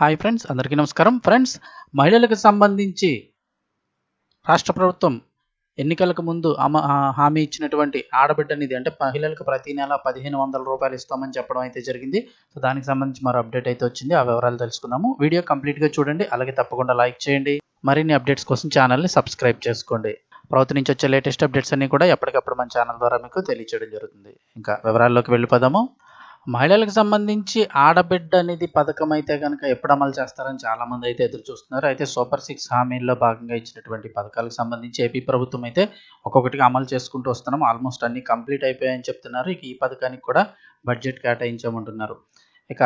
Hi friends అందరికీ నమస్కారం. Friends మహిళలకు సంబంధించి రాష్ట్ర ప్రభుత్వం ఎన్నికలకు ముందు హామీ ఇచ్చినటువంటి ఆడబిడ్డ నిధి అంటే మహిళలకు ప్రతి నెల పదిహేను వందల రూపాయలు ఇస్తామని చెప్పడం అయితే జరిగింది. సో దానికి సంబంధించి మరో అప్డేట్ అయితే వచ్చింది. ఆ వివరాలు తెలుసుకుందాము. వీడియో కంప్లీట్గా చూడండి. అలాగే తప్పకుండా లైక్ చేయండి. మరిన్ని అప్డేట్స్ కోసం ఛానల్ని సబ్స్క్రైబ్ చేసుకోండి. ప్రభుత్వం నుంచి వచ్చే లేటెస్ట్ అప్డేట్స్ అన్ని కూడా ఎప్పటికప్పుడు మన ఛానల్ ద్వారా మీకు తెలియచేయడం జరుగుతుంది. ఇంకా వివరాల్లోకి వెళ్ళిపోదాము. మహిళలకు సంబంధించి ఆడబిడ్డ అనేది పథకం అయితే కనుక ఎప్పుడు అమలు చేస్తారని చాలామంది అయితే ఎదురు చూస్తున్నారు. అయితే సూపర్ సిక్స్ హామీల్లో భాగంగా ఇచ్చినటువంటి పథకాలకు సంబంధించి ఏపీ ప్రభుత్వం అయితే ఒక్కొక్కటిగా అమలు చేసుకుంటూ వస్తున్నాం. ఆల్మోస్ట్ అన్ని కంప్లీట్ అయిపోయాయని చెప్తున్నారు. ఇక ఈ పథకానికి కూడా బడ్జెట్ కేటాయించామంటున్నారు. ఇక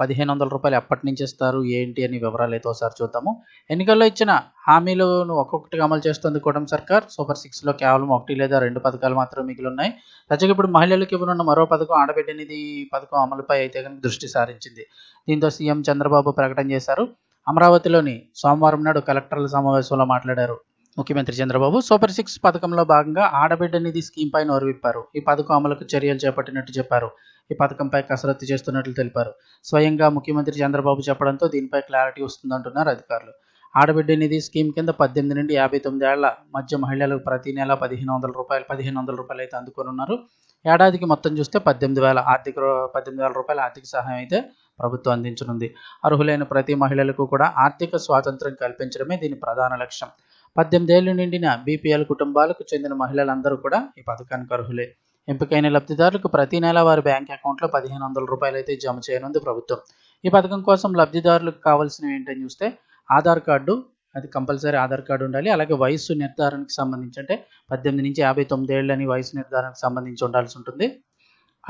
పదిహేను వందల రూపాయలు ఎప్పటి నుంచి ఇస్తారు? ఏంటి అని వివరాలు అయితే ఒకసారి చూద్దాము. ఎన్నికల్లో ఇచ్చిన హామీలను ఒక్కొక్కటిగా అమలు చేస్తుంది కూటమి సర్కార్? సూపర్ సిక్స్లో కేవలం ఒకటి లేదా రెండు పథకాలు మాత్రమే మిగిలి ఉన్నాయి తాజాగా ఇప్పుడు మహిళలకు ఇవ్వనున్న మరో పథకం ఆడబిడ్డ నిధి పథకం అమలుపై అయితే కనుక దృష్టి సారించింది. దీంతో సీఎం చంద్రబాబు ప్రకటన చేశారు. అమరావతిలోని సోమవారం నాడు కలెక్టర్ల సమావేశంలో మాట్లాడారు. ముఖ్యమంత్రి చంద్రబాబు సూపర్ సిక్స్ పథకంలో భాగంగా ఆడబిడ్డ నిధి స్కీమ్ పైన నోరువిప్పారు ఈ పథకం అమలుకు చర్యలు చేపట్టినట్టు చెప్పారు. ఈ పథకంపై కసరత్తు చేస్తున్నట్లు తెలిపారు. స్వయంగా ముఖ్యమంత్రి చంద్రబాబు చెప్పడంతో దీనిపై క్లారిటీ వస్తుందంటున్నారు అధికారులు. ఆడబిడ్డ నిధి స్కీమ్ కింద పద్దెనిమిది నుండి యాభై తొమ్మిది ఏళ్ళ మధ్య మహిళలకు ప్రతి నెల పదిహేను వందల రూపాయలు పదిహేను వందల రూపాయలు అయితే అందుకోనున్నారు. ఏడాదికి మొత్తం చూస్తే పద్దెనిమిది వేల ఆర్థిక పద్దెనిమిది వేల రూపాయల ఆర్థిక సహాయం అయితే ప్రభుత్వం అందించనుంది. అర్హులైన ప్రతి మహిళలకు కూడా ఆర్థిక స్వాతంత్రం కల్పించడమే దీని ప్రధాన లక్ష్యం. పద్దెనిమిది ఏళ్ళు నిండిన బీపీఎల్ కుటుంబాలకు చెందిన మహిళలందరూ కూడా ఈ పథకానికి అర్హులే. ఎంపికైన లబ్ధిదారులకు ప్రతి నెల వారి బ్యాంక్ అకౌంట్లో పదిహేను వందల రూపాయలు అయితే జమ చేయనుంది ప్రభుత్వం. ఈ పథకం కోసం లబ్ధిదారులకు కావాల్సినవి ఏంటని చూస్తే ఆధార్ కార్డు అది కంపల్సరీ ఆధార్ కార్డు ఉండాలి. అలాగే వయసు నిర్ధారణకు సంబంధించి అంటే పద్దెనిమిది నుంచి యాభై తొమ్మిది ఏళ్ళని వయసు నిర్ధారణకు సంబంధించి ఉండాల్సి ఉంటుంది.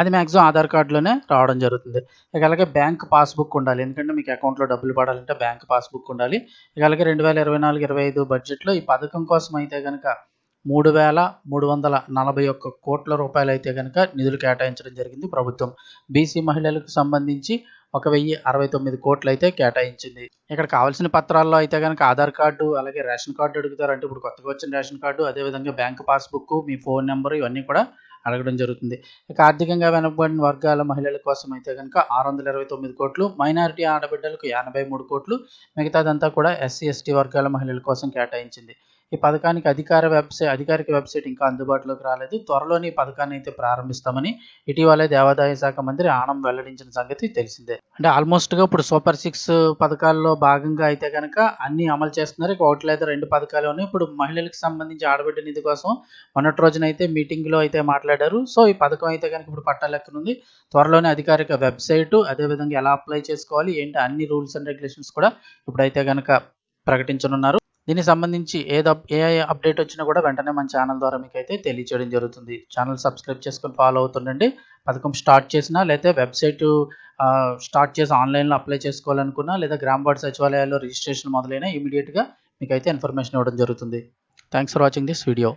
అది మ్యాక్సిమం ఆధార్ కార్డులోనే రావడం జరుగుతుంది. ఇక అలాగే బ్యాంక్ పాస్బుక్ ఉండాలి. ఎందుకంటే మీకు అకౌంట్లో డబ్బులు పడాలంటే బ్యాంక్ పాస్బుక్ ఉండాలి. ఇక అలాగే రెండు వేల ఇరవై నాలుగు ఇరవై ఐదు బడ్జెట్లో ఈ పథకం కోసం అయితే కనుక మూడు వేల మూడు వందల నలభై ఒక్క కోట్ల రూపాయలు అయితే కనుక నిధులు కేటాయించడం జరిగింది ప్రభుత్వం. బీసీ మహిళలకు సంబంధించి ఒక వెయ్యి అరవై తొమ్మిది కోట్లు అయితే కేటాయించింది. ఇక్కడ కావాల్సిన పత్రాల్లో అయితే కనుక ఆధార్ కార్డు అలాగే రేషన్ కార్డు అడుగుతారు. అంటే ఇప్పుడు కొత్తగా వచ్చిన రేషన్ కార్డు అదేవిధంగా బ్యాంక్ పాస్బుక్ మీ ఫోన్ నెంబర్ ఇవన్నీ కూడా అడగడం జరుగుతుంది. ఇక ఆర్థికంగా వెనుకబడిన వర్గాల మహిళల కోసం అయితే కనుక ఆరు వందల ఇరవై తొమ్మిది కోట్లు మైనారిటీ ఆడబిడ్డలకు ఎనభై మూడు కోట్లు మిగతాదంతా కూడా ఎస్సీ ఎస్టీ వర్గాల మహిళల కోసం కేటాయించింది. ఈ పథకానికి అధికార వెబ్సైట్ అధికారిక వెబ్సైట్ ఇంకా అందుబాటులోకి రాలేదు. త్వరలోనే ఈ పథకాన్ని అయితే ప్రారంభిస్తామని ఇటీవలే దేవాదాయ శాఖ మంత్రి ఆనం వెల్లడించిన సంగతి తెలిసిందే. అంటే ఆల్మోస్ట్గా ఇప్పుడు సూపర్ సిక్స్ పథకాల్లో భాగంగా అయితే కనుక అన్ని అమలు చేస్తున్నారు. ఇక ఒకటి లేదా రెండు పథకాలు ఉన్నాయి. ఇప్పుడు మహిళలకు సంబంధించి ఆడబిడ్డ నిధి కోసం మొన్నటి రోజున అయితే మీటింగ్లో అయితే మాట్లాడారు. సో ఈ పథకం అయితే కనుక ఇప్పుడు పట్టాలెక్కనుంది త్వరలోనే అధికారిక వెబ్సైటు అదేవిధంగా ఎలా అప్లై చేసుకోవాలి ఏంటి అన్ని రూల్స్ అండ్ రెగ్యులేషన్స్ కూడా ఇప్పుడైతే కనుక ప్రకటించనున్నారు. దీనికి సంబంధించి ఏది అప్- ఏ అప్డేట్ వచ్చినా కూడా వెంటనే మన ఛానల్ ద్వారా మీకు అయితే తెలియచేయడం జరుగుతుంది. ఛానల్ సబ్స్క్రైబ్ చేసుకొని ఫాలో అవుతుండండి. పథకం స్టార్ట్ చేసినా లేదా వెబ్సైట్ స్టార్ట్ చేసి ఆన్లైన్లో అప్లై చేసుకోవాలనుకున్నా లేదా గ్రామ వార్డు సచివాలయాల్లో రిజిస్ట్రేషన్ మొదలైన ఇమీడియట్గా మీకు అయితే ఇన్ఫర్మేషన్ ఇవ్వడం జరుగుతుంది. Thanks for watching this video